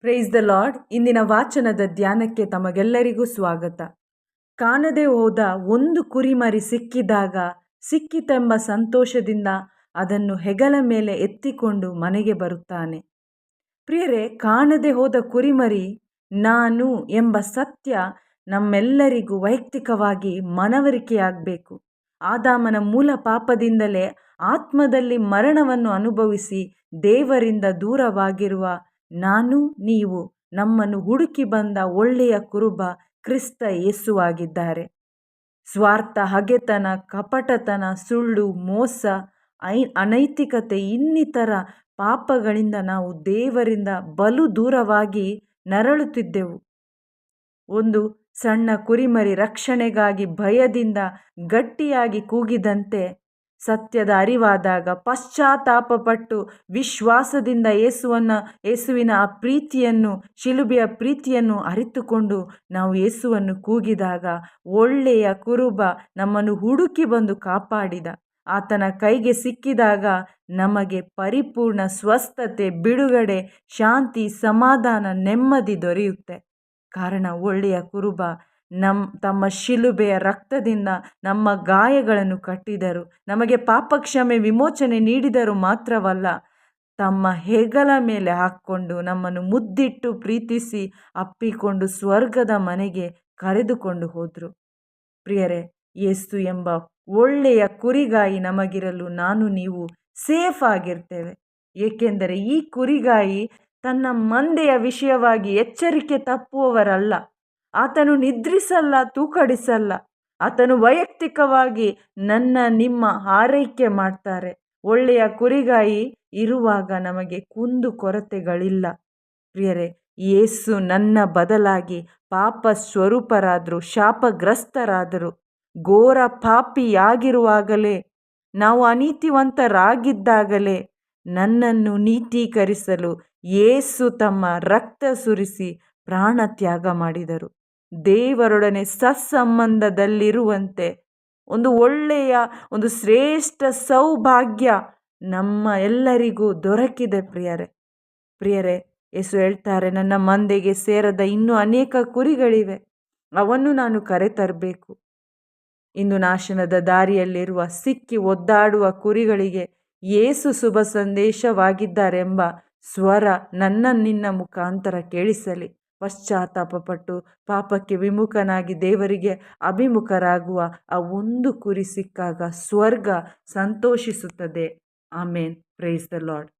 Price the lord ಇಂದಿನ ವಾಚನದ ಧ್ಯಾನಕ್ಕೆ ತಮಗೆಲ್ಲರಿಗೂ ಸ್ವಾಗತ. ಕಾಣದೆ ಹೋದ ಒಂದು ಕುರಿಮರಿ ಸಿಕ್ಕಿದಾಗ ಸಿಕ್ಕಿತೆಂಬ ಸಂತೋಷದಿಂದ ಅದನ್ನು ಹೆಗಲ ಮೇಲೆ ಎತ್ತಿಕೊಂಡು ಮನೆಗೆ ಬರುತ್ತಾನೆ. ಪ್ರಿಯರೇ, ಕಾಣದೆ ಹೋದ ಕುರಿಮರಿ ನಾನು ಎಂಬ ಸತ್ಯ ನಮ್ಮೆಲ್ಲರಿಗೂ ವೈಯಕ್ತಿಕವಾಗಿ ಮನವರಿಕೆಯಾಗಬೇಕು. ಆದಾಮನ ಮೂಲ ಪಾಪದಿಂದಲೇ ಆತ್ಮದಲ್ಲಿ ಮರಣವನ್ನು ಅನುಭವಿಸಿ ದೇವರಿಂದ ದೂರವಾಗಿರುವ ನಾನು ನೀವು ನಮ್ಮನ್ನು ಹುಡುಕಿ ಬಂದ ಒಳ್ಳೆಯ ಕುರುಬ ಕ್ರಿಸ್ತ ಯೇಸುವಾಗಿದ್ದಾರೆ. ಸ್ವಾರ್ಥ, ಹಗೆತನ, ಕಪಟತನ, ಸುಳ್ಳು, ಮೋಸ, ಐ, ಅನೈತಿಕತೆ ಇನ್ನಿತರ ಪಾಪಗಳಿಂದ ನಾವು ದೇವರಿಂದ ಬಲು ದೂರವಾಗಿ ನರಳುತ್ತಿದ್ದೆವು. ಒಂದು ಸಣ್ಣ ಕುರಿಮರಿ ರಕ್ಷಣೆಗಾಗಿ ಭಯದಿಂದ ಗಟ್ಟಿಯಾಗಿ ಕೂಗಿದಂತೆ ಸತ್ಯದ ಅರಿವಾದಾಗ ಪಶ್ಚಾತ್ತಾಪಪಟ್ಟು ವಿಶ್ವಾಸದಿಂದ ಯೇಸುವನ್ನು, ಯೇಸುವಿನ ಆ ಪ್ರೀತಿಯನ್ನು, ಶಿಲುಬೆಯ ಪ್ರೀತಿಯನ್ನು ಅರಿತುಕೊಂಡು ನಾವು ಯೇಸುವನ್ನು ಕೂಗಿದಾಗ ಒಳ್ಳೆಯ ಕುರುಬ ನಮ್ಮನ್ನು ಹುಡುಕಿ ಬಂದು ಕಾಪಾಡಿದ. ಆತನ ಕೈಗೆ ಸಿಕ್ಕಿದಾಗ ನಮಗೆ ಪರಿಪೂರ್ಣ ಸ್ವಸ್ಥತೆ, ಬಿಡುಗಡೆ, ಶಾಂತಿ, ಸಮಾಧಾನ ನೆಮ್ಮದಿ ದೊರೆಯುತ್ತೆ. ಕಾರಣ ಒಳ್ಳೆಯ ಕುರುಬ ನಮ್ಮ ತಮ್ಮ ಶಿಲುಬೆಯ ರಕ್ತದಿಂದ ನಮ್ಮ ಗಾಯಗಳನ್ನು ಕಟ್ಟಿದರು. ನಮಗೆ ಪಾಪ ಕ್ಷಮೆ ವಿಮೋಚನೆ ನೀಡಿದರು ಮಾತ್ರವಲ್ಲ, ತಮ್ಮ ಹೆಗಲ ಮೇಲೆ ಹಾಕ್ಕೊಂಡು ನಮ್ಮನ್ನು ಮುದ್ದಿಟ್ಟು ಪ್ರೀತಿಸಿ ಅಪ್ಪಿಕೊಂಡು ಸ್ವರ್ಗದ ಮನೆಗೆ ಕರೆದುಕೊಂಡು ಹೋದರು. ಪ್ರಿಯರೇ, ಯೇಸು ಎಂಬ ಒಳ್ಳೆಯ ಕುರಿಗಾಯಿ ನಮಗಿರಲು ನಾನು ನೀವು ಸೇಫ್ ಆಗಿರ್ತೇವೆ. ಏಕೆಂದರೆ ಈ ಕುರಿಗಾಯಿ ತನ್ನ ಮಂದೆಯ ವಿಷಯವಾಗಿ ಎಚ್ಚರಿಕೆ ತಪ್ಪುವವರಲ್ಲ. ಆತನು ನಿದ್ರಿಸಲ್ಲ, ತೂಕಡಿಸಲ್ಲ. ಆತನು ವೈಯಕ್ತಿಕವಾಗಿ ನನ್ನ, ನಿಮ್ಮ ಆರೈಕೆ ಮಾಡ್ತಾರೆ. ಒಳ್ಳೆಯ ಕುರಿಗಾಯಿ ಇರುವಾಗ ನಮಗೆ ಕುಂದು ಕೊರತೆಗಳಿಲ್ಲ. ಪ್ರಿಯರೇ, ಯೇಸು ನನ್ನ ಬದಲಾಗಿ ಪಾಪ ಸ್ವರೂಪರಾದರು, ಶಾಪಗ್ರಸ್ತರಾದರು, ಘೋರ ಪಾಪಿಯಾಗಿರುವಾಗಲೇ, ನಾವು ಅನೀತಿವಂತರಾಗಿದ್ದಾಗಲೇ, ನನ್ನನ್ನು ನೀತೀಕರಿಸಲು ಯೇಸು ತಮ್ಮ ರಕ್ತ ಸುರಿಸಿ ಪ್ರಾಣ ತ್ಯಾಗ ಮಾಡಿದರು. ದೇವರೊಡನೆ ಸತ್ಸಂಬಂಧದಲ್ಲಿರುವಂತೆ, ಒಂದು ಒಳ್ಳೆಯ, ಒಂದು ಶ್ರೇಷ್ಠ ಸೌಭಾಗ್ಯ ನಮ್ಮ ಎಲ್ಲರಿಗೂ ದೊರಕಿದೆ ಪ್ರಿಯರೇ. ಪ್ರಿಯರೇ, ಯೇಸು ಹೇಳ್ತಾರೆ, ನನ್ನ ಮಂದೆಗೆ ಸೇರದ ಇನ್ನೂ ಅನೇಕ ಕುರಿಗಳಿವೆ. ಅವನ್ನು ನಾನು ಕರೆತರಬೇಕು. ಇಂದು ನಾಶನದ ದಾರಿಯಲ್ಲಿರುವ, ಸಿಕ್ಕಿ ಒದ್ದಾಡುವ ಕುರಿಗಳಿಗೆ ಏಸು ಶುಭ ಸಂದೇಶವಾಗಿದ್ದಾರೆಂಬ ಸ್ವರ ನನ್ನ ನಿನ್ನ ಮುಖಾಂತರ ಕೇಳಿಸಲಿ. ಪಶ್ಚಾತ್ತಾಪಪಟ್ಟು ಪಾಪಕ್ಕೆ ವಿಮುಖನಾಗಿ ದೇವರಿಗೆ ಅಭಿಮುಖರಾಗುವ ಆ ಒಂದು ಕುರಿ ಸಿಕ್ಕಾಗ ಸ್ವರ್ಗ ಸಂತೋಷಿಸುತ್ತದೆ. ಆಮೇನ್. Praise the Lord